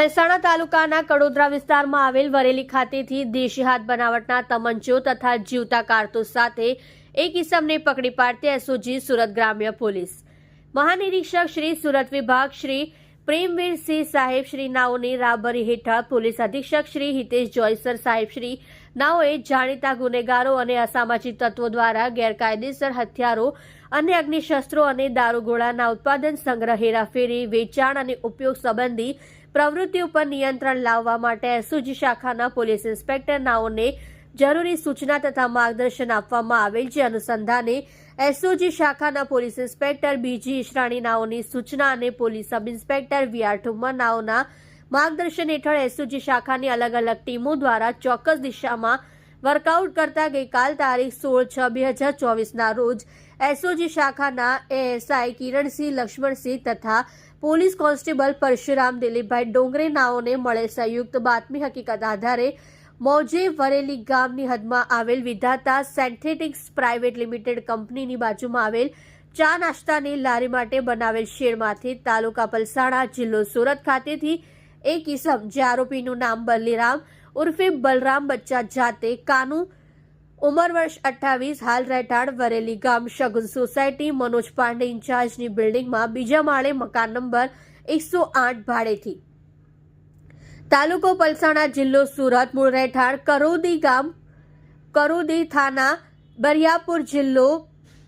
પલસાણા તાલુકાના કડોદરા વિસ્તારમાં આવેલ વરેલી ખાતેથી દેશી હાથ બનાવટના તમંચો તથા જીવતા કારતૂસ સાથે એક ઇસમને પકડી પાડતી એસઓજી સુરત ગ્રામ્ય પોલીસ. મહાનિરીક્ષક શ્રી સુરત વિભાગ શ્રી પ્રેમવીરસિંહ સાહેબ શ્રી નાઓની રાબરી હેઠળ પોલીસ અધિક્ષક શ્રી હિતેશ જોયસર સાહેબ શ્રી નાઓએ જાણીતા ગુનેગારો અને અસામાજિક તત્વો દ્વારા ગેરકાયદેસર હથિયારો અને અગ્નિશસ્ત્રો અને દારૂગોળાના ઉત્પાદન સંગ્રહ હેરાફેરી, વેચાણ અને ઉપયોગ સંબંધી પ્રવૃત્તિ ઉપર નિયંત્રણ લાવવા માટે એસઓજી શાખાના પોલીસ ઇન્સ્પેક્ટર નાઓને જરૂરી સૂચના તથા માર્ગદર્શન આપવામાં આવેલ છે. અનુસંધાને એસઓજી શાખાના પોલીસ ઇન્સ્પેક્ટર બીજી ઈશરાણી નાઓની સૂચના અને police sub inspector V R Thummar નાઓના માર્ગદર્શન હેઠળ એસઓજી શાખાની અલગ અલગ ટીમો દ્વારા ચોક્કસ દિશામાં વર્કઆઉટ કરતા ગઈકાલ તારીખ સોળ છ બે હજાર ચોવીસના રોજ એસઓજી શાખાના એએસઆઈ કિરણસિંહ, લક્ષ્મણસિંહ તથા પોલીસ કોન્સ્ટેબલ પરશુરામ દિલીપભાઈ ડોંગરે નાઓને મળે સંયુક્ત બાતમી હકીકત આધારે મોજે વરેલી ગામની હદમાં આવેલ વિધાતા સેન્થેટિક્સ પ્રાઇવેટ લિમિટેડ કંપનીની બાજુમાં આવેલ ચા નાસ્તાની લારી માટે બનાવેલ શેડમાંથી તાલુકા પલસાણા જિલ્લો સુરત ખાતેથી એક ઇસમ જે આરોપીનું નામ બલિરામ ઉર્ફે બલરામ બચ્ચા જાતે કાનુ ઉંમર વર્ષ અઠ્ઠાવીસ, હાલ રહેઠાણ વરેલી ગામ શગુન સોસાયટી, મનોજ પાંડે ઇન્ચાર્જની બિલ્ડિંગમાં બીજા માળે મકાન નંબર એકસો આઠ ભાડેથી તાલુકો પલસાણા જિલ્લો સુરત, મૂળ રહેઠાણ કરોદી ગામ, કરોદી થાના, બરિયાપુર જિલ્લો,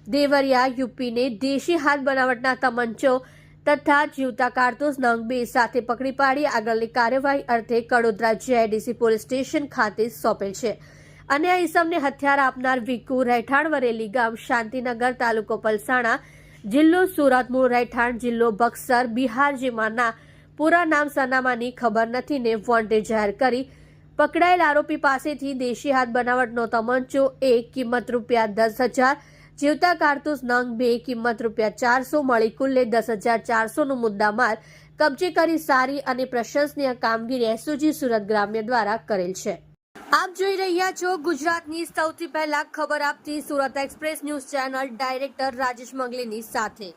દેવરિયા, યુપીને દેશી હાથ બનાવટના તમંચો તથા જીવતા કારતૂસ નંગ બે સાથે પકડી પાડી આગળની કાર્યવાહી અર્થે કડોદરા જેઆઈડીસી પોલીસ સ્ટેશન ખાતે સોંપેલ છે. અને આ ઇસમને હથિયાર આપનાર વિકુ રહેઠાણ વરેલી ગામ શાંતિનગર તાલુકો પલસાણા જિલ્લો સુરત, મૂળ રહેઠાણ જિલ્લો બક્સર, બિહાર જેમાંના પૂરા નામ સરનામાની ખબર નથી ને વોન્ટેડ જાહેર કરી પકડાયેલ આરોપી પાસેથી દેશી હાથ બનાવટનો તમંચો, એક કિંમત રૂપિયા દસ હજાર, જીવતા કારતૂસ નંગ, બે કિંમત રૂપિયા ચારસો, મળી કુલ્લે દસ હજાર ચારસોનો મુદ્દામાલ કબજે કરી સારી અને પ્રશંસનીય કામગીરી એસઓજી સુરત ગ્રામ્ય દ્વારા કરેલ છે. આપ જોઈ રહ્યા છો ગુજરાતની સૌથી પહેલા ખબર આપતી Surat express news channel director Rajesh મંગલીની સાથે.